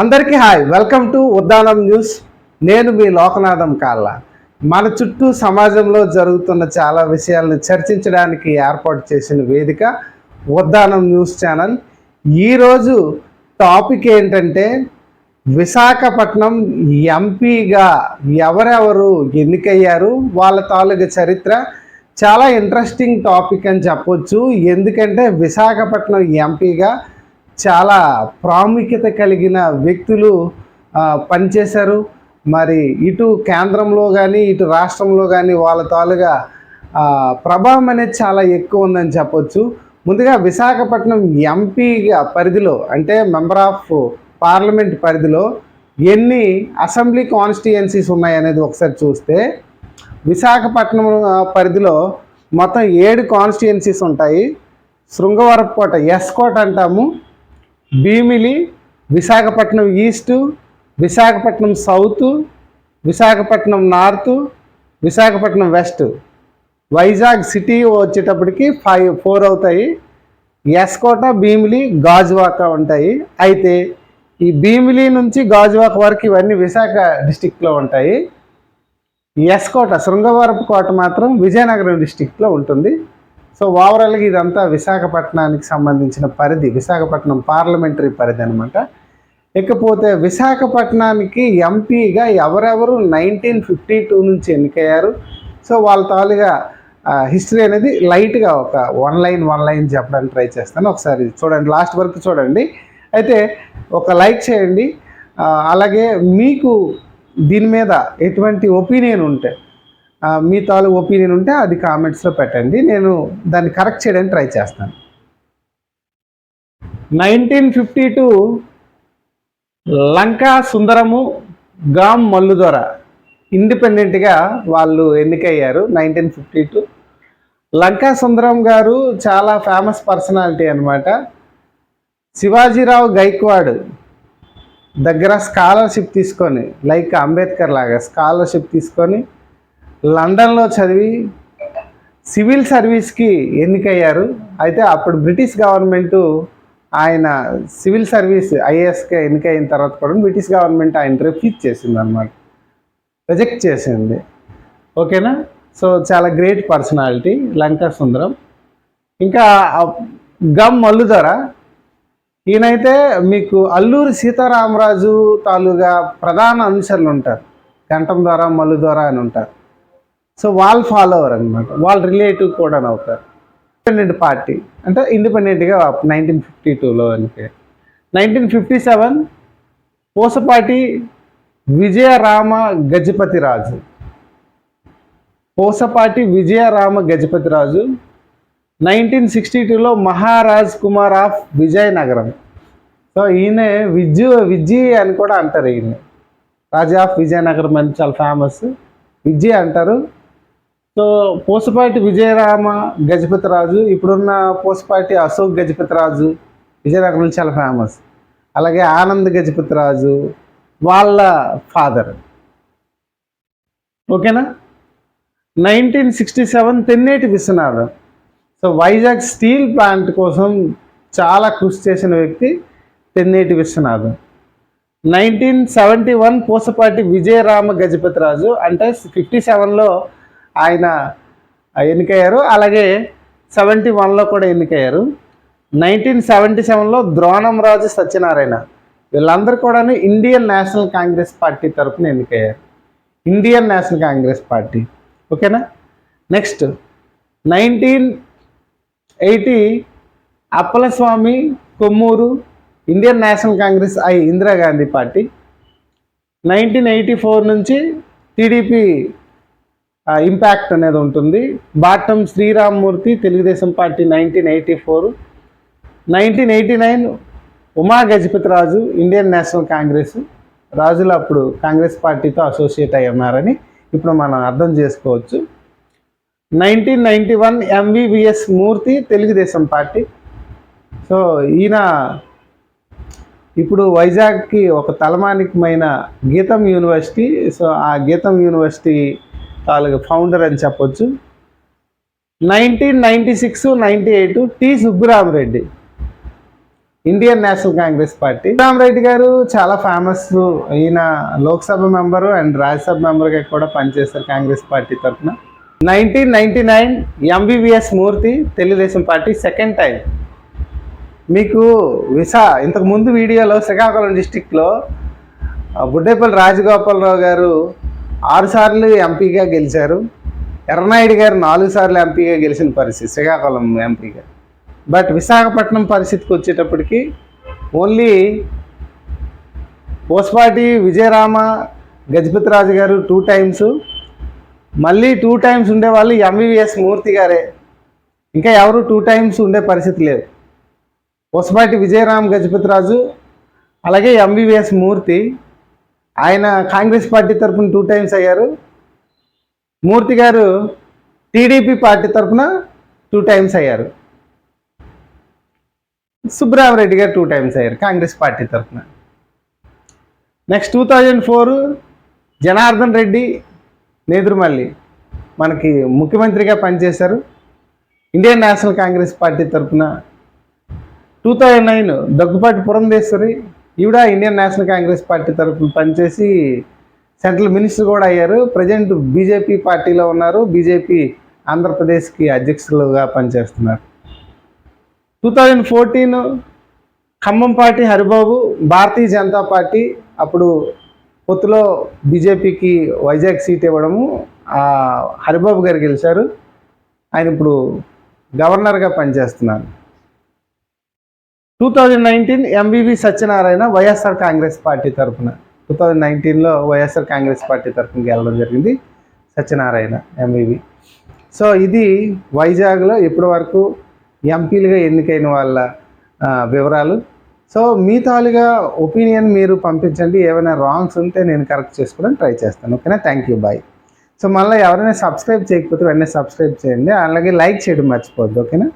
అందరికీ hi. Welcome to Uddanam news. నేను మీ లోకనాథం కాళ్ళ. మన చుట్టూ సమాజంలో జరుగుతున్న చాలా విషయాలను చర్చించడానికి ఏర్పాటు చేసిన వేదిక ఉద్దానం న్యూస్ ఛానల్. ఈరోజు టాపిక్ ఏంటంటే విశాఖపట్నం ఎంపీగా ఎవరెవరు ఎన్నికయ్యారు వాళ్ళ తాలూకు చరిత్ర. చాలా ఇంట్రెస్టింగ్ టాపిక్ అని చెప్పొచ్చు. ఎందుకంటే విశాఖపట్నం ఎంపీగా చాలా ప్రాముఖ్యత కలిగిన వ్యక్తులు పనిచేశారు. మరి ఇటు కేంద్రంలో కానీ ఇటు రాష్ట్రంలో కానీ వాళ్ళ తాలుగా ప్రభావం అనేది చాలా ఎక్కువ ఉందని చెప్పొచ్చు. ముందుగా విశాఖపట్నం ఎంపీగా పరిధిలో అంటే మెంబర్ ఆఫ్ పార్లమెంట్ పరిధిలో ఎన్ని అసెంబ్లీ కాన్స్టిట్యుయెన్సీస్ ఉన్నాయనేది ఒకసారి చూస్తే విశాఖపట్నం పరిధిలో మొత్తం ఏడు కాన్స్టిట్యుయెన్సీస్ ఉంటాయి. శృంగవరపుకోట ఎస్ కోట అంటాము. Bheemili Visakhapatnam east Visakhapatnam south Visakhapatnam north Visakhapatnam west. Vizag city వచ్చేటప్పటికి ఫైవ్ ఫోర్ అవుతాయి. ఎస్కోట భీమిలి గాజువాక ఉంటాయి. అయితే ఈ భీమిలి నుంచి గాజువాక వరకు ఇవన్నీ విశాఖ డిస్టిక్లో ఉంటాయి. ఎస్కోట శృంగవరపు కోట మాత్రం విజయనగరం డిస్టిక్లో ఉంటుంది. సో ఓవరాల్గా ఇదంతా విశాఖపట్నానికి సంబంధించిన పరిధి విశాఖపట్నం పార్లమెంటరీ పరిధి అనమాట ఇకపోతే విశాఖపట్నానికి ఎంపీగా ఎవరెవరు నైన్టీన్ ఫిఫ్టీ టూ నుంచి ఎన్నికయ్యారు. సో వాళ్ళ తాలుగా హిస్టరీ అనేది లైట్గా ఒక వన్ లైన్ వన్ లైన్ చెప్పడానికి ట్రై చేస్తాను. ఒకసారి చూడండి లాస్ట్ వరకు చూడండి. అయితే ఒక లైక్ చేయండి. అలాగే మీకు దీని మీద ఎటువంటి ఒపీనియన్ ఉంటే మీ తాలూ ఒపీనియన్ ఉంటే అది కామెంట్స్లో పెట్టండి. నేను దాన్ని కరెక్ట్ చేయడానికి ట్రై చేస్తాను. Nineteen fifty two Lanka Sundaram Gam Malludora ఇండిపెండెంట్గా వాళ్ళు ఎన్నికయ్యారు nineteen fifty two Lanka Sundaram గారు చాలా ఫేమస్ పర్సనాలిటీ అనమాట శివాజీరావు గైక్వాడ్ దగ్గర స్కాలర్షిప్ తీసుకొని లైక్ అంబేద్కర్ లాగా స్కాలర్షిప్ తీసుకొని లండన్లో చదివి సివిల్ సర్వీస్కి ఎన్నికయ్యారు. అయితే అప్పుడు బ్రిటిష్ గవర్నమెంట్ ఆయన సివిల్ సర్వీస్ ఐఏఎస్కి ఎన్నికైన తర్వాత కూడా బ్రిటిష్ గవర్నమెంట్ ఆయన రిఫ్యూజ్ చేసింది అనమాట రిజెక్ట్ చేసింది. ఓకేనా? సో చాలా గ్రేట్ పర్సనాలిటీ. లంకా సుందరం ఇంకా గమ్ మల్లుధర ఈయనైతే మీకు అల్లూరి సీతారామరాజు తాలూగా ప్రధాన అనుచరులు ఉంటారు గంటం ద్వారా మల్లు ద్వారా అని ఉంటారు. సో వాళ్ళ ఫాలోవర్ అనమాట వాళ్ళ రిలేటివ్ కూడా అవుతారు ఇండిపెండెంట్ పార్టీ అంటే ఇండిపెండెంట్గా నైన్టీన్ ఫిఫ్టీ టూలో అంటే nineteen fifty seven Posapati Vijayarama Gajapathiraju Posapati Vijayarama Gajapathiraju nineteen sixty టూలో మహారాజ్ కుమార్ ఆఫ్ విజయనగరం. సో ఈయన విజ్జు విజ్జి అని కూడా అంటారు ఈయన రాజా ఆఫ్ విజయనగరం అని చాలా ఫేమస్ విజ్జి అంటారు. సో పూసపాటి విజయరామ గజపతిరాజు ఇప్పుడున్న పూసపాటి అశోక్ గజపతిరాజు విజయనగరం చాలా ఫేమస్ అలాగే ఆనంద్ గజపతిరాజు వాళ్ళ ఫాదర్ ఓకేనా? Nineteen sixty seven Tenneti Viswanatham. So Vizag steel plant కోసం చాలా కృషి చేసిన వ్యక్తి Tenneti Viswanatham. Nineteen seventy one Pusapati Vijayarama Gajapathiraju అంటే ఫిఫ్టీ సెవెన్లో ఆయన ఎన్నికయ్యారు. అలాగే సెవెంటీ వన్లో కూడా ఎన్నికయ్యారు. నైన్టీన్ సెవెంటీ సెవెన్లో ద్రోణంరాజు సత్యనారాయణ. వీళ్ళందరూ కూడా ఇండియన్ నేషనల్ కాంగ్రెస్ పార్టీ తరపున ఎన్నికయ్యారు. Indian National Congress party. ఓకేనా? Next nineteen eighty Appalaswamy Kommuru Indian National Congress I Indira Gandhi party. Nineteen eighty four నుంచి టీడీపీ ఇంపాక్ట్ అనేది ఉంటుంది. Bhattam Sriramamurthy Telugu Desam party nineteen eighty four nineteen eighty nine Uma Gajapathi Raju Indian National Congress రాజులు అప్పుడు కాంగ్రెస్ పార్టీతో associate అయి ఉన్నారని ఇప్పుడు మనం అర్థం చేసుకోవచ్చు. Nineteen ninety one MVVS Murthy Telugu Desam party. So ఈయన ఇప్పుడు వైజాగ్కి ఒక తలమానికమైన గీతం యూనివర్సిటీ. సో ఆ గీతం యూనివర్సిటీ వాళ్ళకి ఫౌండర్ అని చెప్పొచ్చు. Nineteen ninety six ninety eight T Subbarami Reddy Indian National Congress party Rami Reddy garu చాలా ఫేమస్ ఈయన లోక్సభ మెంబరు అండ్ రాజ్యసభ మెంబర్గా కూడా పనిచేస్తారు కాంగ్రెస్ పార్టీ తరఫున. Nineteen ninety nine MBBS Murthy Telugu Desam party second time మీకు విసా ఇంతకు ముందు వీడియోలో శ్రీకాకుళం డిస్టిక్లో బుడ్డేపల్లి రాజగోపాలరావు గారు ఆరుసార్లు ఎంపీగా గెలిచారు. ఎర్రనాయుడు గారు నాలుగు సార్లు ఎంపీగా గెలిచిన పరిస్థితి శ్రీకాకుళం ఎంపీగా. బట్ విశాఖపట్నం పరిస్థితికి వచ్చేటప్పటికి ఓన్లీ పోస్పాటి విజయరామ గజపతి రాజు గారు టూ టైమ్స్. మళ్ళీ టూ టైమ్స్ ఉండేవాళ్ళు ఎంవివిఎస్ మూర్తి గారే. ఇంకా ఎవరు టూ టైమ్స్ ఉండే పరిస్థితి లేదు. పొసపాటి విజయరామ్ గజపతిరాజు అలాగే ఎంవివిఎస్ మూర్తి. ఆయన కాంగ్రెస్ పార్టీ తరఫున టూ టైమ్స్ అయ్యారు. మూర్తి గారు టీడీపీ పార్టీ తరఫున టూ టైమ్స్ అయ్యారు. సుబ్రహ్మరెడ్డి గారు టూ టైమ్స్ అయ్యారు కాంగ్రెస్ పార్టీ తరఫున next two thousand four Janardhan Reddy Nedurumalli మనకి ముఖ్యమంత్రిగా పనిచేశారు. ఇండియన్ నేషనల్ కాంగ్రెస్ పార్టీ తరఫున two thousand nine Daggubati Purandeswari ఈవిడ ఇండియన్ నేషనల్ కాంగ్రెస్ పార్టీ తరఫున పనిచేసి సెంట్రల్ మినిస్టర్ కూడా అయ్యారు. ప్రజెంట్ బీజేపీ పార్టీలో ఉన్నారు. బీజేపీ ఆంధ్రప్రదేశ్కి అధ్యక్షులుగా పనిచేస్తున్నారు. Two thousand fourteen Khammam party Haribabu Bharatiya Janata party అప్పుడు పొత్తులో బీజేపీకి వైజాగ్ సీట్ ఇవ్వడము హరిబాబు గారు గెలిచారు. ఆయన ఇప్పుడు గవర్నర్గా పనిచేస్తున్నారు. Two thousand nineteen MBB Satyanarayana YSR Congress party తరఫున. టూ థౌజండ్ నైన్టీన్లో వైఎస్ఆర్ కాంగ్రెస్ పార్టీ తరఫున గెలవడం జరిగింది సత్యనారాయణ ఎంబీబీ సో ఇది వైజాగ్లో ఇప్పటి వరకు ఎంపీలుగా ఎన్నికైన వాళ్ళ వివరాలు. సో మీ తాలుగా ఒపీనియన్ మీరు పంపించండి. ఏమైనా రాంగ్స్ ఉంటే నేను కరెక్ట్ చేసుకోవడానికి ట్రై చేస్తాను. ఓకేనా? థ్యాంక్ యూ బాయ్ సో మళ్ళీ ఎవరైనా సబ్స్క్రైబ్ చేయకపోతే వెంటనే సబ్స్క్రైబ్ చేయండి. అలాగే లైక్ చేయడం మర్చిపోద్దు ఓకేనా?